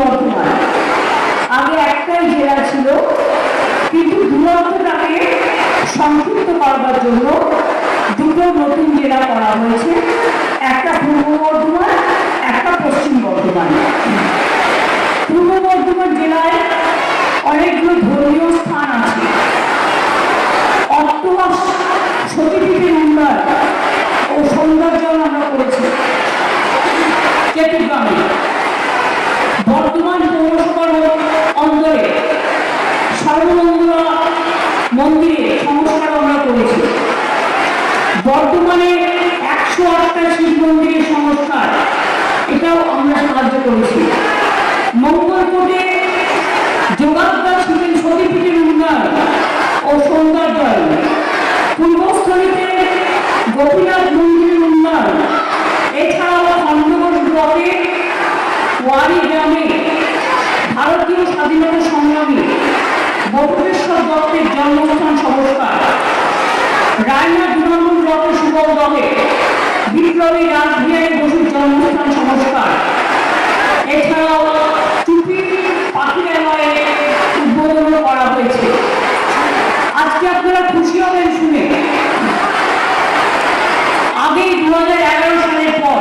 বর্ধমান আগে একটাই জেলা ছিল, কিন্তু দূরত্বটাকে সংক্ষিপ্ত করবার জন্য দুটো নতুন জেলা করা হয়েছে একটা পূর্ব বর্ধমান একটা পশ্চিম বর্ধমান পূর্ব বর্ধমান জেলায় অনেকগুলো ধর্মীয় স্থান আছে অক্টোবর সতীপীঠের উন্নয়ন ও সৌন্দর্যন আমরা করেছি চট্টগ্রামে বর্তমান পৌরসভার অন্তরে সর্বমঙ্গলা মন্দিরে সংস্কার আমরা করেছি বর্তমানে একশো আটটা শিব মন্দিরের সংস্কার, এটাও আমরা সাহায্য করেছি। মঙ্গলকোটে যোগাত্মা শিবের সতীপীঠের উন্নয়ন ও সৌন্দর্যায়ন। পূর্বস্থলীতে গোপীনাথ মন্দিরের উন্নয়ন, এছাড়াও খণ্ডগড় ব্লকে ওয়ারি গ্রামে ভারতীয় স্বাধীনতা সংগ্রামী বটুকেশ্বর দত্তের জন্মস্থান সংস্কার। রায়না দুর্গাপুর ব্লকের সুবল দহে বিপ্লবী রাসবিহারী বসুর জন্মস্থান সংস্কার। এছাড়াও চুপি পাখিরালয়ে উদ্বোধন করা হয়েছে। আজকে আপনারা খুশি হবেন শুনে। আগেই দু সালের পর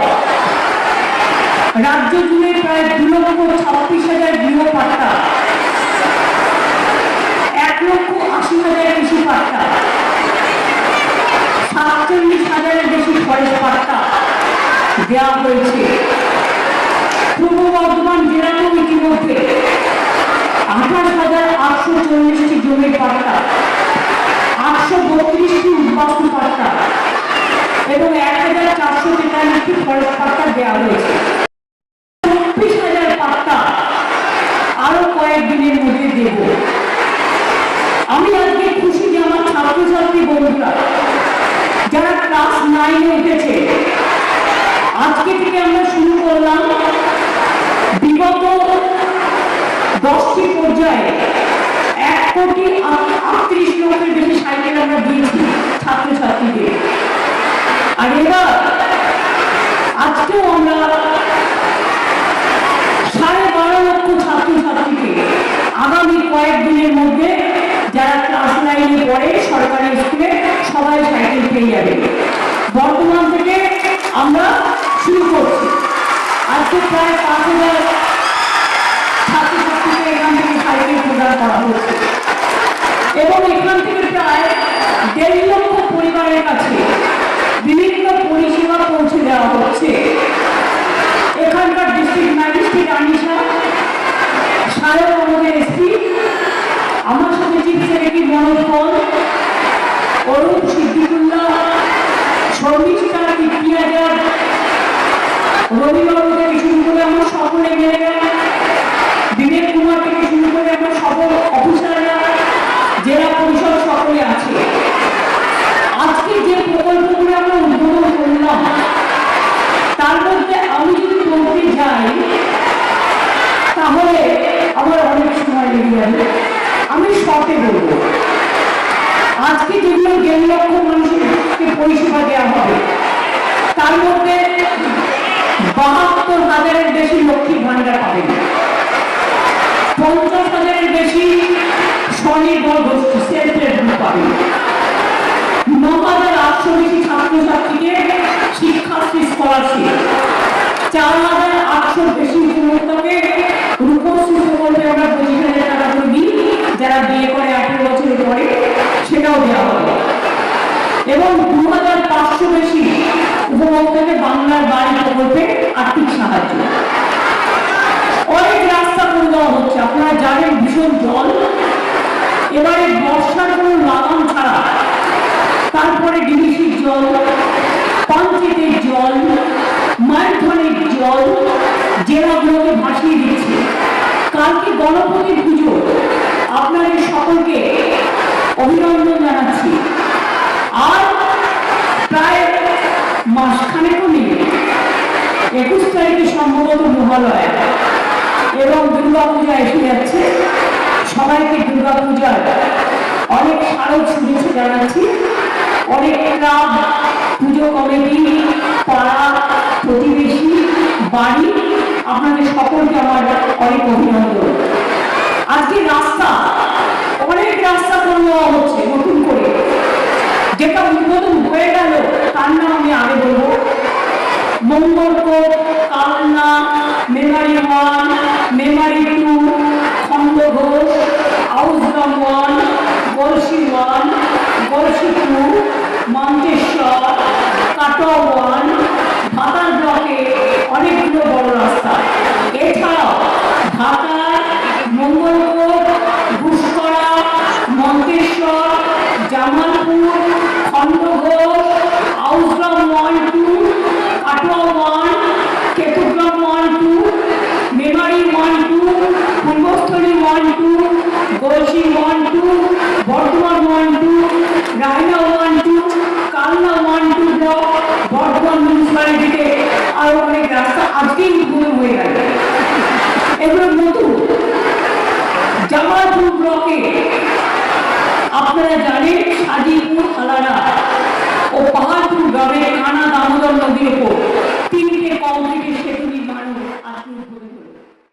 রাজ্য জুড়ে প্রায় দু লক্ষ ছাব্বিশ হাজার গৃহ পাট্টা এক লক্ষ আশি হাজারের বেশি পাট্টা সাতচল্লিশ হাজারের বেশি ফরেস্ট পাট্টা দেওয়া হয়েছে। পূর্ব বর্ধমান জেলাতেও ইতিমধ্যে আঠাশ হাজার আটশো চল্লিশটি জমির পাট্টা, আটশো বত্রিশটি উদ্বাস্তু পাট্টা এবং এক হাজার চারশো তেতাল্লিশটি ফরেস্ট পাট্টা দেওয়া হয়েছে। চব্বিশ হাজার পাট্টা আরও কয়েকদিনের মধ্যে দেব। আমি আজকে খুশি যে আমার ছাত্রছাত্রী বন্ধুরা, যারা ক্লাস নাইনে উঠেছে আজকে থেকে আমরা শুরু করলাম বিগত দশটি পর্যায়ে এক কোটি আটত্রিশ লক্ষের বেশি সাইকেল আমরা দিয়েছি ছাত্রছাত্রীদের আর এবার আজকেও আমরা সাড়ে বারো লক্ষ ছাত্রছাত্রীকে আগামী কয়েকদিনের মধ্যে যারা ক্লাস নাইনে পড়ে সরকারি স্কুলে সবাই সাইকেল পেয়ে যাবে। বর্তমান থেকে আমরা এবং এখান থেকে প্রায় দেড় লক্ষ পরিবারের কাছে বিভিন্ন পরিষেবা পৌঁছে দেওয়া হচ্ছে। এখানকার ডিস্ট্রিক্ট ম্যাজিস্ট্রেট আনিশা সাহেব আমাদের আমার অনেক সময় লেগে যাবে। আমি শর্টে বলব। আজকে যেগুলো দেড় লক্ষ মানুষকে পরিষেবা দেওয়া হবে, তার মধ্যে বাহাত্তর হাজারের বেশি লক্ষ্মী ভান্ডার পাবেন। পঞ্চাশ হাজারের বেশি স্বনির্ভর গোষ্ঠী হেল্প গ্রুপ পাবেন। ন হাজার আটশো বেশি ছাত্রছাত্রীকে শিক্ষার্থী স্কলারশিপ চার হাজার যারা বিয়ে করে আঠেরো বছরের পরে সেটাও দেওয়া হবে এবং দু হাজার পাঁচশো বেশি উপভোক্তাকে বাংলার বাড়ি প্রকল্পে আর্থিক সাহায্য। অনেক রাস্তা করে দেওয়া হচ্ছে। আপনারা জানেন ভীষণ জল। এবারে বর্ষার কোনো লাগাম ছাড়া তারপরে ডিভিসির জল পাঞ্চেতের জল, মাইথনের জল, জেলাগুলোকে ভাসিয়ে দিচ্ছে। কালকে গণপতি পুজো। আপনাদের সকলকে অভিনন্দন জানাচ্ছি। আর প্রায় মাসখানেকও নেই একুশ তারিখে সম্ভবত মহালয়া এবং দুর্গা পূজা এসে যাচ্ছে। সবাইকে দুর্গা পূজার অনেক স্মারক শুভেচ্ছা জানাচ্ছি। অনেক ক্লাব, পুজো কমিটি, পাড়া, প্রতিবেশী, বাড়ি, আপনাদের সকলকে আমার অনেক অভিনন্দন। আজকে রাস্তা, অনেক রাস্তা করে দেওয়া হচ্ছে নতুন করে। যেটা উদ্বোধন হয়ে গেল, তার নাম আমি আগে বলব। Mangalkot, Kalna Memari one Memari two Khandaghosh Ausgram one Galsi one Galsi two Manteswar Katwa one Bhatar ব্লকে অনেকগুলো বড় রাস্তা। এছাড়াও ঢাকায় মঙ্গলকোট শাহজাহানপুর ব্লকে আপনারা জানেন হাজিপুর থানারা ও পাহাড়পুর গ্রামের কানা দামোদর নদীর ওপর তিনটে কম্পিটিশন